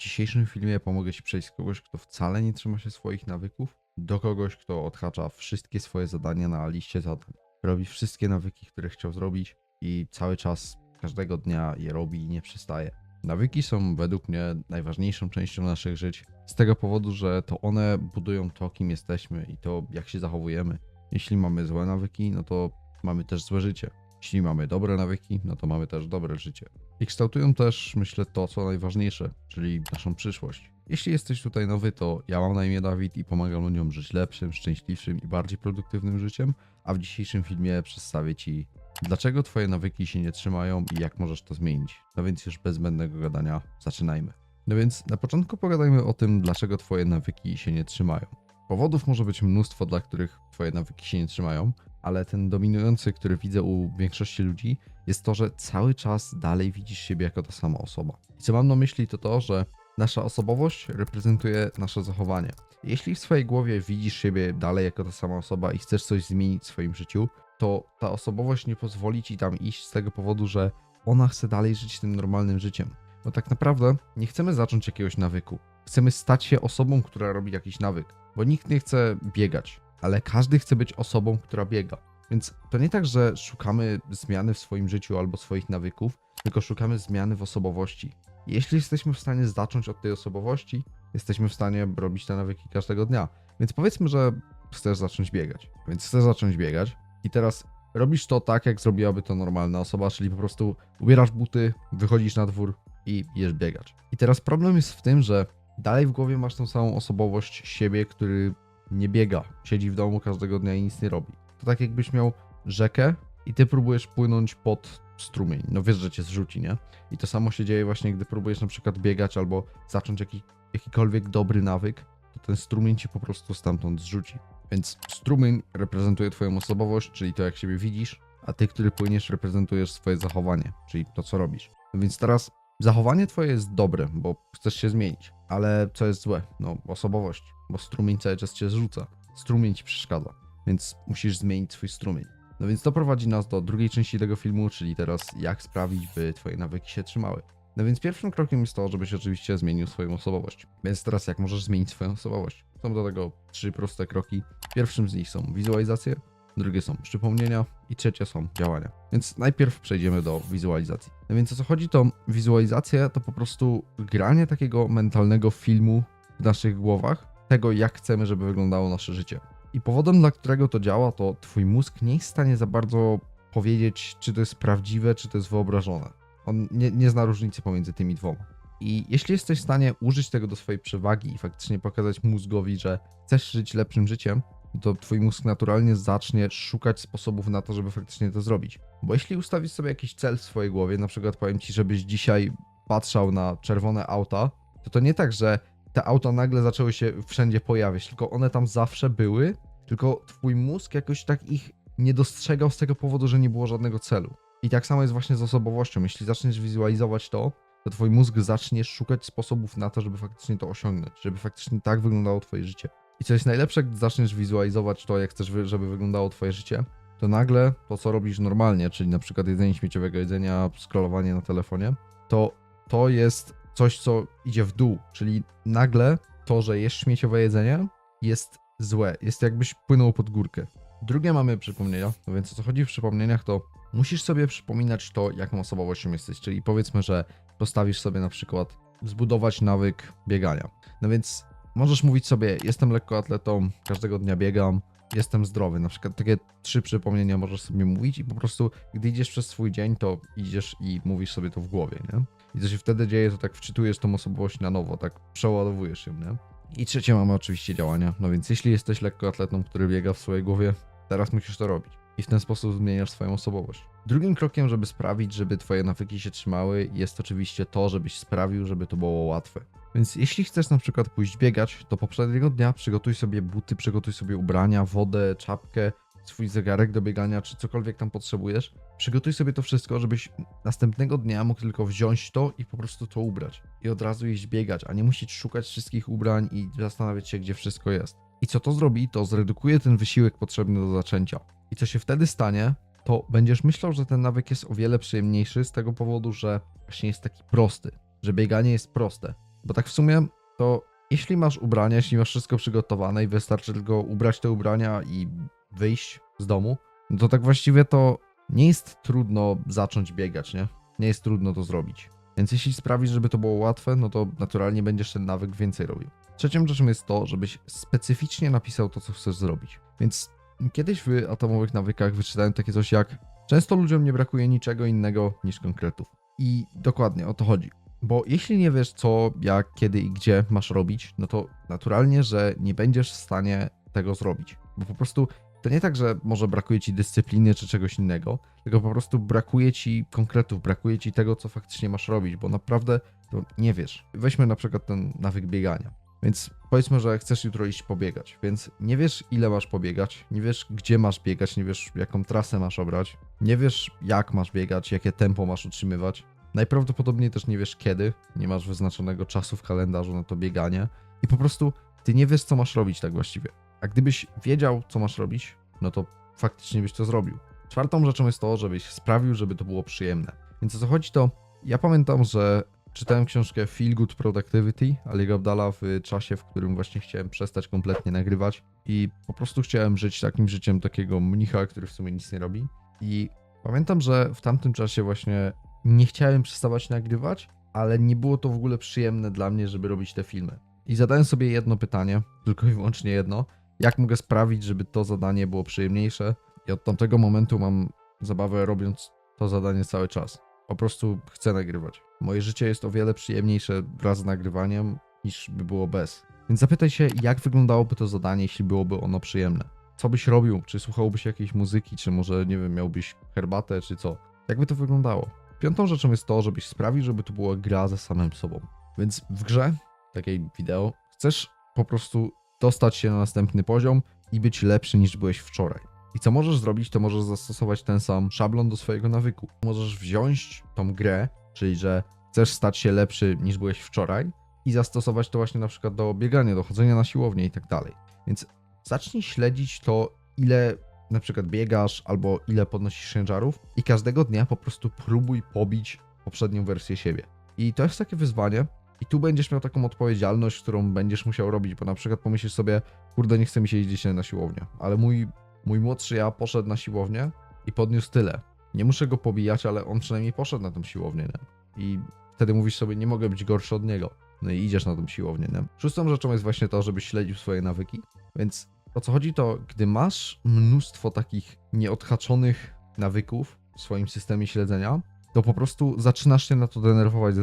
dzisiejszym filmie pomogę Ci przejść z kogoś, kto wcale nie trzyma się swoich nawyków, do kogoś, kto odhacza wszystkie swoje zadania na liście zadań. Robi wszystkie nawyki, które chciał zrobić i cały czas, każdego dnia je robi i nie przestaje. Nawyki są według mnie najważniejszą częścią naszych żyć, z tego powodu, że to one budują to, kim jesteśmy i to, jak się zachowujemy. Jeśli mamy złe nawyki, no to mamy też złe życie. Jeśli mamy dobre nawyki, no to mamy też dobre życie. I kształtują też, myślę, to, co najważniejsze, czyli naszą przyszłość. Jeśli jesteś tutaj nowy, to ja mam na imię Dawid i pomagam ludziom żyć lepszym, szczęśliwszym i bardziej produktywnym życiem, a w dzisiejszym filmie przedstawię Ci, dlaczego Twoje nawyki się nie trzymają i jak możesz to zmienić. No więc już bez zbędnego gadania, zaczynajmy. No więc na początku pogadajmy o tym, dlaczego Twoje nawyki się nie trzymają. Powodów może być mnóstwo, dla których Twoje nawyki się nie trzymają, ale ten dominujący, który widzę u większości ludzi, jest to, że cały czas dalej widzisz siebie jako ta sama osoba. I co mam na myśli, to to, że nasza osobowość reprezentuje nasze zachowanie. Jeśli w swojej głowie widzisz siebie dalej jako ta sama osoba i chcesz coś zmienić w swoim życiu, to ta osobowość nie pozwoli ci tam iść z tego powodu, że ona chce dalej żyć tym normalnym życiem. Bo tak naprawdę nie chcemy zacząć jakiegoś nawyku. Chcemy stać się osobą, która robi jakiś nawyk. Bo nikt nie chce biegać, ale każdy chce być osobą, która biega. Więc to nie tak, że szukamy zmiany w swoim życiu albo swoich nawyków, tylko szukamy zmiany w osobowości. Jeśli jesteśmy w stanie zacząć od tej osobowości, jesteśmy w stanie robić te nawyki każdego dnia. Więc powiedzmy, że chcesz zacząć biegać. Więc chcesz zacząć biegać i teraz robisz to tak, jak zrobiłaby to normalna osoba, czyli po prostu ubierasz buty, wychodzisz na dwór i jesz biegać. I teraz problem jest w tym, że dalej w głowie masz tą samą osobowość siebie, który nie biega, siedzi w domu każdego dnia i nic nie robi. To tak jakbyś miał rzekę i ty próbujesz płynąć pod strumień. No wiesz, że cię zrzuci, nie? I to samo się dzieje właśnie, gdy próbujesz na przykład biegać albo zacząć jaki, jakikolwiek dobry nawyk, to ten strumień ci po prostu stamtąd zrzuci. Więc strumień reprezentuje twoją osobowość, czyli to jak siebie widzisz, a ty, który płyniesz, reprezentujesz swoje zachowanie, czyli to, co robisz. No więc teraz zachowanie twoje jest dobre, bo chcesz się zmienić, ale co jest złe? No, osobowość, bo strumień cały czas cię zrzuca. Strumień ci przeszkadza, więc musisz zmienić swój strumień. No więc to prowadzi nas do drugiej części tego filmu, czyli teraz jak sprawić, by twoje nawyki się trzymały. No więc pierwszym krokiem jest to, żebyś oczywiście zmienił swoją osobowość. Więc teraz jak możesz zmienić swoją osobowość? Są do tego trzy proste kroki. Pierwszym z nich są wizualizacje, drugie są przypomnienia i trzecie są działania. Więc najpierw przejdziemy do wizualizacji. No więc o co chodzi, to wizualizacja to po prostu granie takiego mentalnego filmu w naszych głowach, tego jak chcemy, żeby wyglądało nasze życie. I powodem, dla którego to działa, to twój mózg nie jest w stanie za bardzo powiedzieć, czy to jest prawdziwe, czy to jest wyobrażone. On nie, nie zna różnicy pomiędzy tymi dwoma. I jeśli jesteś w stanie użyć tego do swojej przewagi i faktycznie pokazać mózgowi, że chcesz żyć lepszym życiem, to twój mózg naturalnie zacznie szukać sposobów na to, żeby faktycznie to zrobić. Bo jeśli ustawisz sobie jakiś cel w swojej głowie, na przykład powiem ci, żebyś dzisiaj patrzał na czerwone auta, to to nie tak, że te auta nagle zaczęły się wszędzie pojawiać, tylko one tam zawsze były, tylko twój mózg jakoś tak ich nie dostrzegał z tego powodu, że nie było żadnego celu. I tak samo jest właśnie z osobowością. Jeśli zaczniesz wizualizować to, to twój mózg zacznie szukać sposobów na to, żeby faktycznie to osiągnąć, żeby faktycznie tak wyglądało twoje życie. I co jest najlepsze, gdy zaczniesz wizualizować to, jak chcesz, żeby wyglądało twoje życie, to nagle to, co robisz normalnie, czyli na przykład jedzenie śmieciowego jedzenia, scrollowanie na telefonie, to to jest coś, co idzie w dół, czyli nagle to, że jesz śmieciowe jedzenie, jest złe, jest jakbyś płynął pod górkę. Drugie mamy przypomnienia, no więc o co chodzi w przypomnieniach, to musisz sobie przypominać to, jaką osobowością jesteś, czyli powiedzmy, że postawisz sobie na przykład zbudować nawyk biegania. No więc możesz mówić sobie, jestem lekkoatletą, każdego dnia biegam, jestem zdrowy. Na przykład takie trzy przypomnienia możesz sobie mówić i po prostu, gdy idziesz przez swój dzień, to idziesz i mówisz sobie to w głowie, nie? I co się wtedy dzieje, to tak wczytujesz tą osobowość na nowo, tak przeładowujesz ją, nie? I trzecie mamy oczywiście działania. No więc jeśli jesteś lekkoatletą, który biega w swojej głowie, teraz musisz to robić. I w ten sposób zmieniasz swoją osobowość. Drugim krokiem, żeby sprawić, żeby twoje nawyki się trzymały, jest oczywiście to, żebyś sprawił, żeby to było łatwe. Więc jeśli chcesz na przykład pójść biegać, to poprzedniego dnia przygotuj sobie buty, przygotuj sobie ubrania, wodę, czapkę, swój zegarek do biegania, czy cokolwiek tam potrzebujesz. Przygotuj sobie to wszystko, żebyś następnego dnia mógł tylko wziąć to i po prostu to ubrać. I od razu iść biegać, a nie musieć szukać wszystkich ubrań i zastanawiać się, gdzie wszystko jest. I co to zrobi, to zredukuje ten wysiłek potrzebny do zaczęcia. I co się wtedy stanie, to będziesz myślał, że ten nawyk jest o wiele przyjemniejszy z tego powodu, że właśnie jest taki prosty, że bieganie jest proste. Bo tak w sumie to jeśli masz ubrania, jeśli masz wszystko przygotowane i wystarczy tylko ubrać te ubrania i wyjść z domu, no to tak właściwie to nie jest trudno zacząć biegać, nie? Nie jest trudno to zrobić. Więc jeśli sprawisz, żeby to było łatwe, no to naturalnie będziesz ten nawyk więcej robił. Trzecią rzeczą jest to, żebyś specyficznie napisał to, co chcesz zrobić. Więc kiedyś w atomowych nawykach wyczytałem takie coś jak często ludziom nie brakuje niczego innego niż konkretów. I dokładnie o to chodzi. Bo jeśli nie wiesz co, jak, kiedy i gdzie masz robić, no to naturalnie, że nie będziesz w stanie tego zrobić. Bo po prostu to nie tak, że może brakuje ci dyscypliny czy czegoś innego, tylko po prostu brakuje ci konkretów, brakuje ci tego, co faktycznie masz robić, bo naprawdę to nie wiesz. Weźmy na przykład ten nawyk biegania. Więc powiedzmy, że chcesz jutro iść pobiegać, więc nie wiesz ile masz pobiegać, nie wiesz gdzie masz biegać, nie wiesz jaką trasę masz obrać, nie wiesz jak masz biegać, jakie tempo masz utrzymywać. Najprawdopodobniej też nie wiesz kiedy, nie masz wyznaczonego czasu w kalendarzu na to bieganie i po prostu ty nie wiesz co masz robić tak właściwie. A gdybyś wiedział co masz robić, no to faktycznie byś to zrobił. Czwartą rzeczą jest to, żebyś sprawił, żeby to było przyjemne. Więc o co chodzi to, ja pamiętam, że czytałem książkę Feel Good Productivity Aliego Abdala w czasie, w którym właśnie chciałem przestać kompletnie nagrywać i po prostu chciałem żyć takim życiem takiego mnicha, który w sumie nic nie robi. I pamiętam, że w tamtym czasie właśnie nie chciałem przestawać nagrywać, ale nie było to w ogóle przyjemne dla mnie, żeby robić te filmy. I zadałem sobie jedno pytanie, tylko i wyłącznie jedno. Jak mogę sprawić, żeby to zadanie było przyjemniejsze? I od tamtego momentu mam zabawę robiąc to zadanie cały czas. Po prostu chcę nagrywać. Moje życie jest o wiele przyjemniejsze wraz z nagrywaniem niż by było bez. Więc zapytaj się, jak wyglądałoby to zadanie, jeśli byłoby ono przyjemne. Co byś robił? Czy słuchałbyś jakiejś muzyki, czy może, nie wiem, miałbyś herbatę, czy co? Jakby to wyglądało? Piątą rzeczą jest to, żebyś sprawił, żeby to była gra ze samym sobą. Więc w grze, takiej wideo, chcesz po prostu dostać się na następny poziom i być lepszy niż byłeś wczoraj. I co możesz zrobić, to możesz zastosować ten sam szablon do swojego nawyku. Możesz wziąć tą grę, czyli że chcesz stać się lepszy niż byłeś wczoraj i zastosować to właśnie na przykład do biegania, do chodzenia na siłownię i tak dalej. Więc zacznij śledzić to, ile na przykład biegasz albo ile podnosisz ciężarów i każdego dnia po prostu próbuj pobić poprzednią wersję siebie. I to jest takie wyzwanie i tu będziesz miał taką odpowiedzialność, którą będziesz musiał robić, bo na przykład pomyślisz sobie, kurde, nie chce mi się dzisiaj na siłownię, ale mój, mój młodszy ja poszedł na siłownię i podniósł tyle. Nie muszę go pobijać, ale on przynajmniej poszedł na tą siłownię, nie? I wtedy mówisz sobie, nie mogę być gorszy od niego. No i idziesz na tą siłownię, nie? Szóstą rzeczą jest właśnie to, żebyś śledził swoje nawyki, więc o co chodzi to, gdy masz mnóstwo takich nieodhaczonych nawyków w swoim systemie śledzenia, to po prostu zaczynasz się na to denerwować,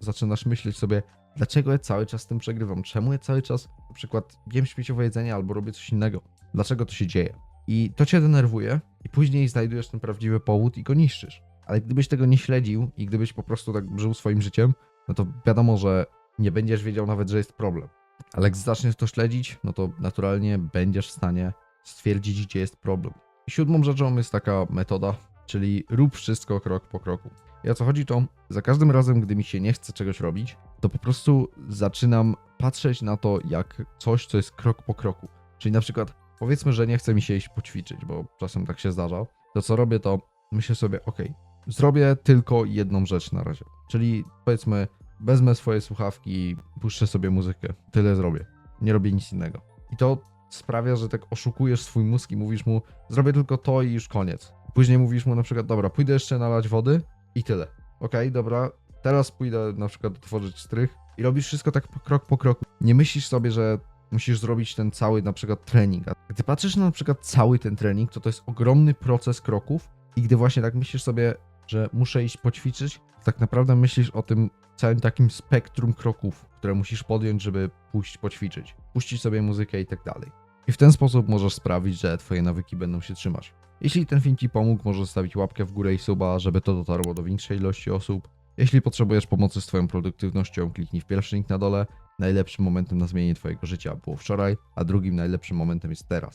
zaczynasz, myśleć sobie, dlaczego ja cały czas tym przegrywam, czemu ja cały czas na przykład jem śmieciowe jedzenie albo robię coś innego, dlaczego to się dzieje. I to cię denerwuje i później znajdujesz ten prawdziwy powód i go niszczysz. Ale gdybyś tego nie śledził i gdybyś po prostu tak żył swoim życiem, no to wiadomo, że nie będziesz wiedział nawet, że jest problem. Ale jak zaczniesz to śledzić, no to naturalnie będziesz w stanie stwierdzić, gdzie jest problem. I siódmą rzeczą jest taka metoda, czyli rób wszystko krok po kroku. I o co chodzi to, za każdym razem, gdy mi się nie chce czegoś robić, to po prostu zaczynam patrzeć na to jak coś, co jest krok po kroku. Czyli na przykład, powiedzmy, że nie chce mi się iść poćwiczyć, bo czasem tak się zdarza, to co robię to myślę sobie, ok, zrobię tylko jedną rzecz na razie. Czyli powiedzmy, wezmę swoje słuchawki, puszczę sobie muzykę. Tyle zrobię. Nie robię nic innego. I to sprawia, że tak oszukujesz swój mózg i mówisz mu, zrobię tylko to i już koniec. Później mówisz mu na przykład, dobra, pójdę jeszcze nalać wody i tyle. Okej, dobra, teraz pójdę na przykład otworzyć strych i robisz wszystko tak krok po kroku. Nie myślisz sobie, że musisz zrobić ten cały na przykład trening. A gdy patrzysz na na przykład cały ten trening, to to jest ogromny proces kroków i gdy właśnie tak myślisz sobie, że muszę iść poćwiczyć, tak naprawdę myślisz o tym całym takim spektrum kroków, które musisz podjąć, żeby pójść poćwiczyć, puścić sobie muzykę i tak dalej. I w ten sposób możesz sprawić, że twoje nawyki będą się trzymać. Jeśli ten film ci pomógł, możesz zostawić łapkę w górę i suba, żeby to dotarło do większej ilości osób. Jeśli potrzebujesz pomocy z twoją produktywnością, kliknij w pierwszy link na dole. Najlepszym momentem na zmienienie twojego życia było wczoraj, a drugim najlepszym momentem jest teraz.